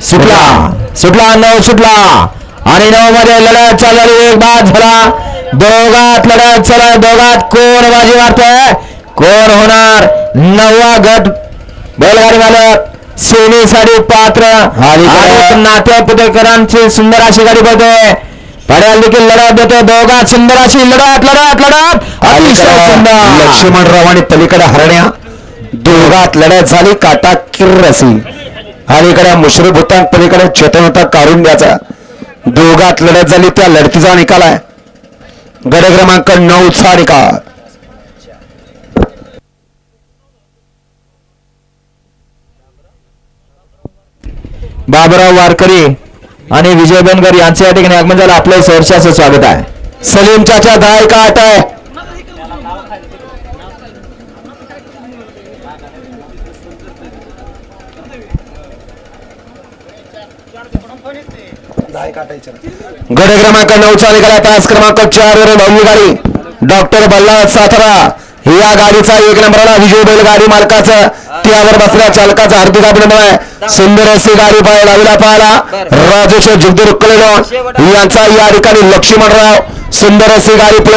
सुटला सुटला नऊ सुटला. आणि नऊ मध्ये लढत चालली एक बाद झाला. दोघात लढत चला दोघात कोण बाजी मारतोय? कोण होणार? नववा गट बैलगाडी मालक सेनी साडी पात्र. आणि नाट्य पुतेकरांची सुंदर अशी गाडी बघतोय पड्याला देखील लढत देतो. दोघात सुंदर अशी लढत लढत लढत. अतिशय सुंदर. लक्ष्मणराव आणि पलीकडे हरण्या. दोघात लढत झाली. काटा किर्रसी. आणि इकडे मुश्रफ होता पलीकडे चेतन होता काढून द्यायचा. दोघात लढत झाली त्या लढतीचा निकाल आहे. गड क्रमांक नऊ चा निकाल. बाबराव वारकरी आणि विजय बनकर यांचे या ठिकाणी आगमन झालं. आपलं सहर्षाचं स्वागत आहे. सलीम चाचा दाय का आट आहे. गडे क्रमांक नऊचा निघाला तास क्रमांक चार वरून धावली गाडी. डॉक्टर बल्लाळ सातारा. या गाडीचा एक नंबरला विजय बैलगाडी मालकाचा त्यावर बसल्या चालकाचा हार्दिक अभिनंदन आहे. सुंदर अशी गाडी पाय लावला पाहिला राजेश जगदीर कलेगाव यांचा या ठिकाणी लक्ष्मणराव. सुंदर अशी गाडी